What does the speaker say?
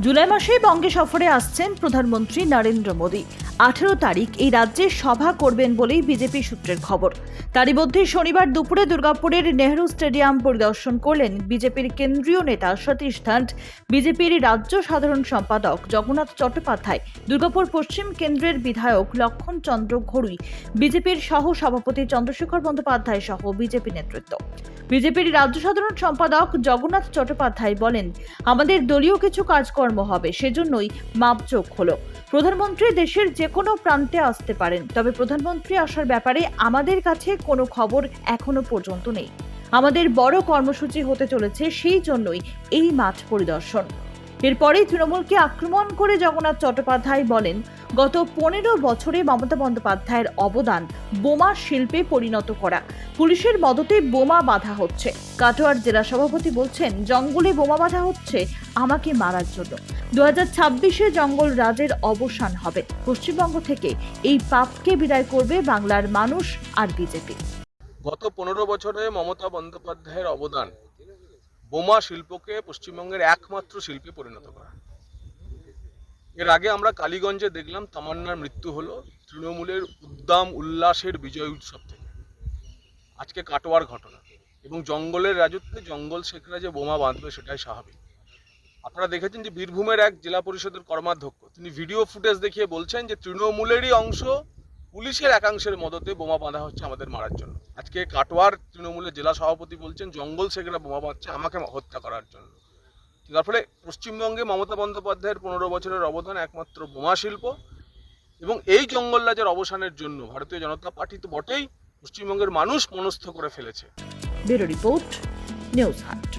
জুলাই মাসে বঙ্গে সফরে আসছেন প্রধানমন্ত্রী নরেন্দ্র মোদী। আঠেরো তারিখ এই রাজ্যে সভা করবেন বলেই বিজেপি সূত্রের খবর। তারই মধ্যে শনিবার দুপুরে দুর্গাপুরের নেহরু স্টেডিয়াম পরিদর্শন করলেন বিজেপির কেন্দ্রীয় নেতা সতীশ ধান্ট। বিজেপির রাজ্য সাধারণ সম্পাদক জগন্নাথ চট্টোপাধ্যায়, দুর্গাপুর পশ্চিম কেন্দ্রের বিধায়ক লক্ষণ চন্দ্র ঘড়ুই, বিজেপির সহ সভাপতি চন্দ্রশেখর বন্দ্যোপাধ্যায় সহ বিজেপি নেতৃত্ব। বিজেপির রাজ্য সাধারণ সম্পাদক জগন্নাথ চট্টোপাধ্যায় বলেন, আমাদের দলীয় কিছু কাজকর্ম হবে, সেজন্যই মাপযোগ হলো। প্রধানমন্ত্রী দেশের যে কোনো প্রান্তে আসতে পারেন। তবে প্রধানমন্ত্রী আসার ব্যাপারে আমাদের কাছে কোনো খবর এখনও পর্যন্ত নেই। আমাদের বড় কর্মসূচি হতে চলেছে সেই জন্যই এই মাঠ পরিদর্শন। এরপরেই তৃণমূলকে আক্রমণ করে জগন্নাথ চট্টোপাধ্যায় বলেন, গত পনেরো বছরে মমতা বন্দ্যোপাধ্যায়ের অবদান বোমা শিল্পে পরিণত করা। পুলিশের মদতে বোমা বাঁধা হচ্ছে। কাটোয়ার জেলা সভাপতি বলছেন, জঙ্গলে বোমা বাঁধা হচ্ছে আমাকে মারার জন্য। দু হাজার ছাব্বিশে জঙ্গল রাজের অবসান হবে। পশ্চিমবঙ্গ থেকে এই পাপকে বিদায় করবে বাংলার মানুষ আর বিজেপি। গত পনেরো বছরে মমতা বন্দ্যোপাধ্যায়ের অবদান বোমা শিল্পকে পশ্চিমবঙ্গের একমাত্র শিল্পে পরিণত করা। এর আগে আমরা কালীগঞ্জে দেখলাম তামান্নার মৃত্যু হলো তৃণমূলের উদ্দাম উল্লাসের বিজয় উৎসব থেকে। আজকে কাটোয়ার ঘটনা এবং জঙ্গলের রাজত্বে জঙ্গল শেখরা যে বোমা বাঁধবে সেটাই স্বাভাবিক। আপনারা দেখেছেন যে বীরভূমের এক জেলা পরিষদের কর্মাধ্যক্ষ। তিনি ভিডিও ফুটেজ দেখিয়ে বলছেন যে তৃণমূলেরই অংশ পুলিশের একাংশের মদতে বোমা বাঁধা হচ্ছে আমাদের মারার জন্য। আজকে কাটোয়ার তৃণমূলের জেলা সভাপতি বলছেন, জঙ্গল শেখরা বোমা বাঁধছে, আমাকে হত্যা করার জন্য। যার ফলে পশ্চিমবঙ্গে মমতা বন্দ্যোপাধ্যায়ের পনেরো বছরের অবদান একমাত্র বোমা শিল্প এবং এই জঙ্গল রাজের অবসানের জন্য ভারতীয় জনতা পার্টি তো বটেই পশ্চিমবঙ্গের মানুষ মনস্থ করে ফেলেছে। রিপোর্ট, নিউজ হাট।